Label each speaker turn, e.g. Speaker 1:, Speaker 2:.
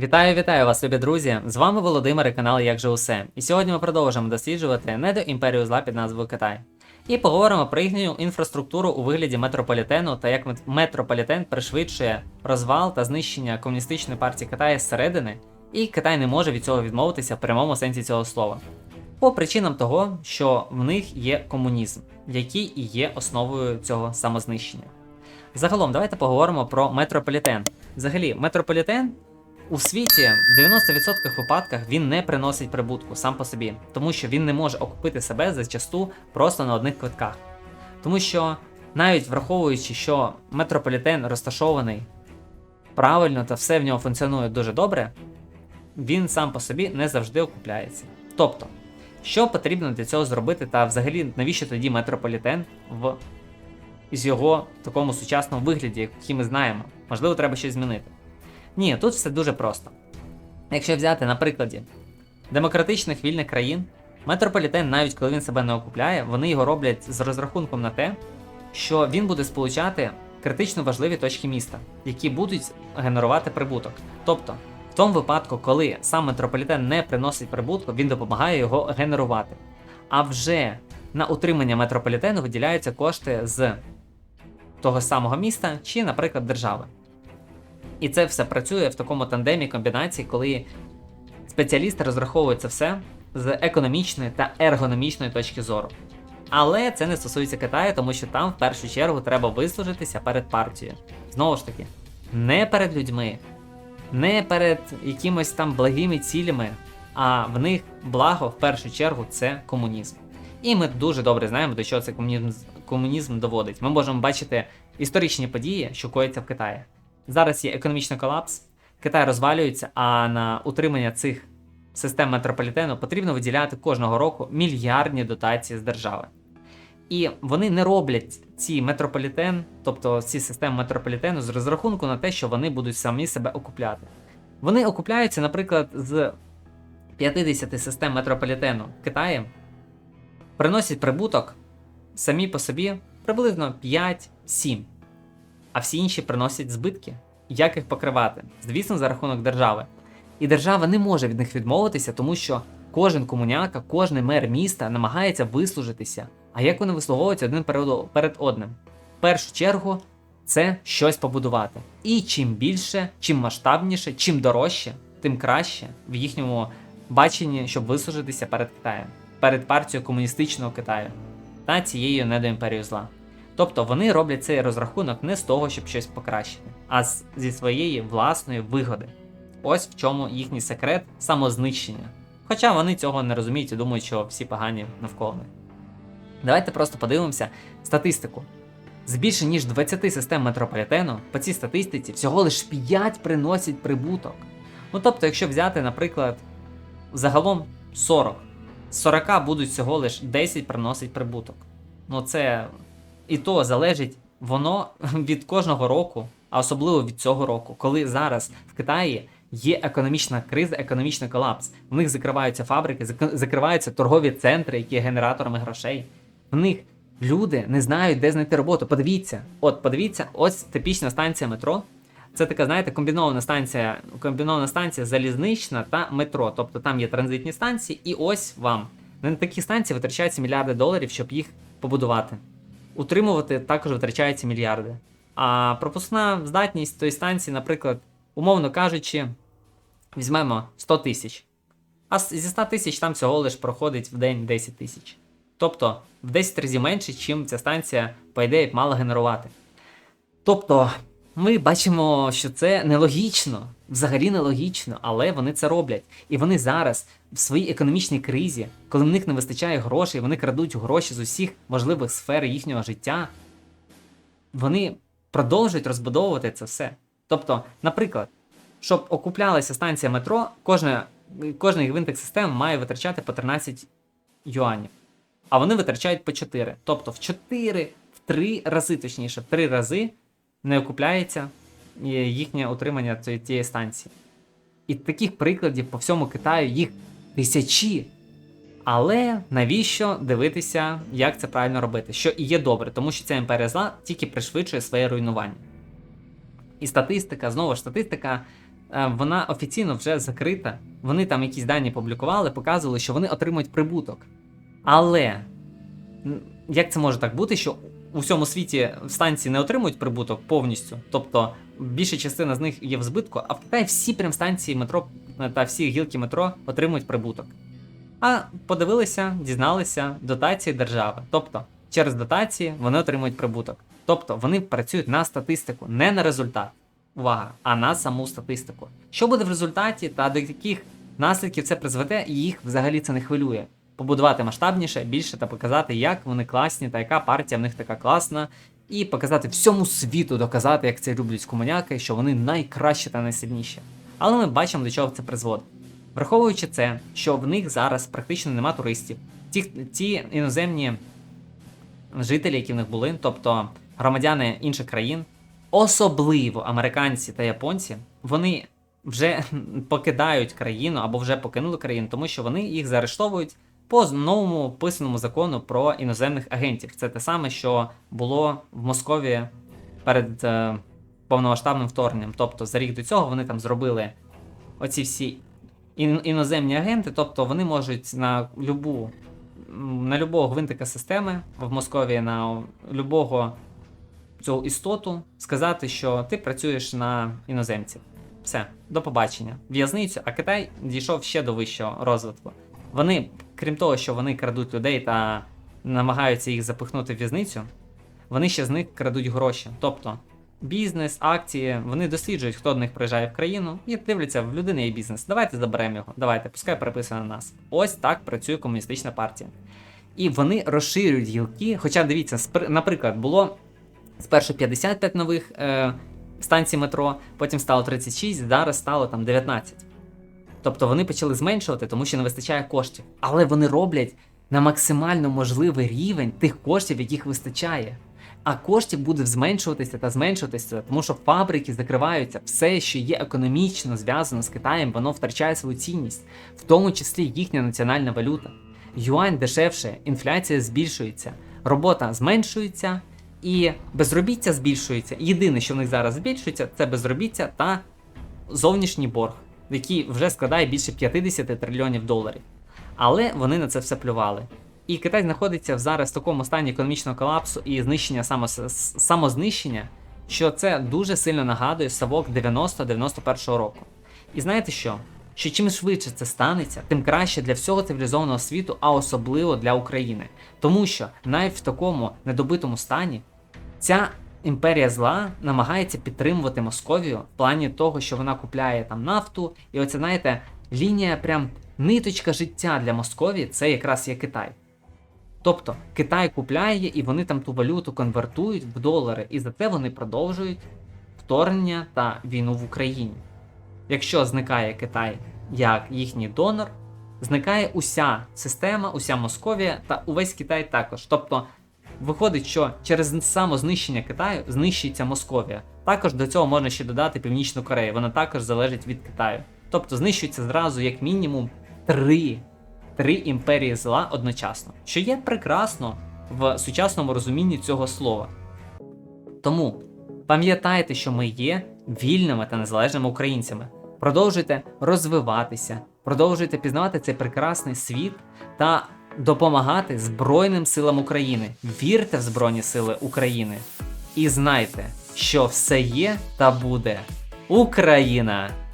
Speaker 1: Вітаю, вітаю вас, любі друзі! З вами Володимир і канал Як же усе. І сьогодні ми продовжимо досліджувати недоімперію зла під назвою Китай. І поговоримо про їхню інфраструктуру у вигляді метрополітену та як метрополітен пришвидшує розвал та знищення комуністичної партії Китаю зсередини, і Китай не може від цього відмовитися в прямому сенсі цього слова. По причинам того, що в них є комунізм, який і є основою цього самознищення. Загалом, давайте поговоримо про метрополітен. Взагалі, метрополітен у світі в 90% випадках він не приносить прибутку сам по собі, тому що він не може окупити себе зачасту просто на одних квитках. Тому що навіть враховуючи, що метрополітен розташований правильно та все в нього функціонує дуже добре, він сам по собі не завжди окупляється. Тобто, що потрібно для цього зробити, та взагалі навіщо тоді метрополітен в з його такому сучасному вигляді, який ми знаємо? Можливо, треба щось змінити. Ні, тут все дуже просто. Якщо взяти на прикладі демократичних вільних країн, метрополітен, навіть коли він себе не окупляє, вони його роблять з розрахунком на те, що він буде сполучати критично важливі точки міста, які будуть генерувати прибуток. Тобто, в тому випадку, коли сам метрополітен не приносить прибутку, він допомагає його генерувати. А вже на утримання метрополітену виділяються кошти з того самого міста чи, наприклад, держави. І це все працює в такому тандемі комбінації, коли спеціалісти розраховують це все з економічної та ергономічної точки зору. Але це не стосується Китаю, тому що там в першу чергу треба вислужитися перед партією. Знову ж таки, не перед людьми, не перед якимось там благими цілями, а в них благо в першу чергу це комунізм. І ми дуже добре знаємо, до чого цей комунізм, комунізм доводить. Ми можемо бачити історичні події, що коїться в Китаї. Зараз є економічний колапс, Китай розвалюється, а на утримання цих систем метрополітену потрібно виділяти кожного року мільярдні дотації з держави. І вони не роблять ці метрополітен, тобто ці системи метрополітену, з розрахунку на те, що вони будуть самі себе окупляти. Вони окупляються, наприклад, з 50 систем метрополітену Китаєм, приносять прибуток самі по собі приблизно 5-7 а всі інші приносять збитки. Як їх покривати? Звісно, за рахунок держави. І держава не може від них відмовитися, тому що кожен комуняка, кожен мер міста намагається вислужитися. А як вони вислуговуються один перед, одним? В першу чергу це щось побудувати. І чим більше, чим масштабніше, чим дорожче, тим краще в їхньому баченні, щоб вислужитися перед Китаєм, перед партією комуністичного Китаю та цією недоімперією зла. Тобто вони роблять цей розрахунок не з того, щоб щось покращити, а зі своєї власної вигоди. Ось в чому їхній секрет самознищення. Хоча вони цього не розуміють і думають, що всі погані навколо них. Давайте просто подивимося статистику. З більше ніж 20 систем метрополітену по цій статистиці всього лише 5 приносять прибуток. Ну тобто, якщо взяти, наприклад, загалом 40, з 40 будуть всього лише 10 приносить прибуток. Ну це і то залежить воно від кожного року, а особливо від цього року, коли зараз в Китаї є економічна криза, економічний колапс. В них закриваються фабрики, зак- закриваються торгові центри, які є генераторами грошей. В них люди не знають, де знайти роботу. Подивіться, от подивіться, ось типічна станція метро. Це така, знаєте, комбінована станція, комбінована станція залізнична та метро. Тобто там є транзитні станції, і ось вам. На такі станції витрачаються мільярди доларів, щоб їх побудувати утримувати також витрачаються мільярди. А пропускна здатність тої станції, наприклад, умовно кажучи, візьмемо 100 тисяч. А зі 100 тисяч там всього лиш проходить в день 10 тисяч. Тобто в 10 разів менше, чим ця станція, по ідеї, мала генерувати. Тобто, ми бачимо, що це нелогічно, взагалі нелогічно, але вони це роблять. І вони зараз в своїй економічній кризі, коли в них не вистачає грошей, вони крадуть гроші з усіх можливих сфер їхнього життя. Вони продовжують розбудовувати це все. Тобто, наприклад, щоб окуплялася станція метро, кожна, кожна гвинтик системи має витрачати по 13 юанів. А вони витрачають по 4. Тобто в 4, в 3 рази, точніше, в 3 рази не окупляється їхнє утримання цієї- станції. І таких прикладів по всьому Китаю їх тисячі. Але навіщо дивитися, як це правильно робити? Що і є добре, тому що ця імперія зла тільки пришвидшує своє руйнування. І статистика, знову ж статистика е, вона офіційно вже закрита. Вони там якісь дані публікували, показували, що вони отримують прибуток. Але як це може так бути, що у всьому світі станції не отримують прибуток повністю? Тобто більша частина з них є в збитку, а в Китаї всі прям станції метро та всі гілки метро отримують прибуток. А подивилися, дізналися дотації держави. Тобто через дотації вони отримують прибуток. Тобто вони працюють на статистику, не на результат. Увага, а на саму статистику. Що буде в результаті та до яких наслідків це призведе, їх взагалі це не хвилює. Побудувати масштабніше, більше та показати, як вони класні та яка партія в них така класна, і показати всьому світу, доказати, як це люблять комуняки, що вони найкращі та найсильніші. Але ми бачимо, до чого це призводить. Враховуючи це, що в них зараз практично нема туристів, ті, ті іноземні жителі, які в них були, тобто громадяни інших країн, особливо американці та японці, вони вже покидають країну або вже покинули країну, тому що вони їх заарештовують по новому писаному закону про іноземних агентів. Це те саме, що було в Москові перед е, повномасштабним вторгненням. Тобто за рік до цього вони там зробили оці всі ін- іноземні агенти, тобто вони можуть на любу на любого гвинтика системи в Москові, на любого цю істоту сказати, що ти працюєш на іноземців. Все, до побачення. В'язницю, а Китай дійшов ще до вищого розвитку. Вони, крім того, що вони крадуть людей та намагаються їх запихнути в в'язницю, вони ще з них крадуть гроші. Тобто бізнес, акції, вони досліджують, хто до них приїжджає в країну, і дивляться, в людини є бізнес. Давайте заберемо його, давайте, пускай переписує на нас. Ось так працює комуністична партія. І вони розширюють гілки. Хоча дивіться, наприклад, було спершу 55 нових е, станцій метро, потім стало 36, зараз стало там 19. Тобто вони почали зменшувати, тому що не вистачає коштів. Але вони роблять на максимально можливий рівень тих коштів, яких вистачає. А коштів буде зменшуватися та зменшуватися, тому що фабрики закриваються. Все, що є економічно зв'язано з Китаєм, воно втрачає свою цінність, в тому числі їхня національна валюта. Юань дешевше, інфляція збільшується, робота зменшується і безробіття збільшується. Єдине, що в них зараз збільшується, це безробіття та зовнішній борг, який вже складає більше 50 трильйонів доларів. Але вони на це все плювали. І Китай знаходиться зараз в такому стані економічного колапсу і знищення самознищення, що це дуже сильно нагадує совок 90-91 року. І знаєте що? Що чим швидше це станеться, тим краще для всього цивілізованого світу, а особливо для України. Тому що навіть в такому недобитому стані ця імперія зла намагається підтримувати Московію в плані того, що вона купляє там нафту, і оце, знаєте, лінія прям ниточка життя для Московії це якраз є Китай. Тобто Китай купляє і вони там ту валюту конвертують в долари, і за це вони продовжують вторгнення та війну в Україні. Якщо зникає Китай як їхній донор, зникає уся система, уся Московія та увесь Китай також. Тобто виходить, що через самознищення Китаю знищується Московія. Також до цього можна ще додати Північну Корею, вона також залежить від Китаю. Тобто знищується зразу як мінімум три, три імперії зла одночасно, що є прекрасно в сучасному розумінні цього слова. Тому пам'ятайте, що ми є вільними та незалежними українцями. Продовжуйте розвиватися, продовжуйте пізнавати цей прекрасний світ та допомагати Збройним силам України. Вірте в Збройні Сили України і знайте, що все є та буде Україна!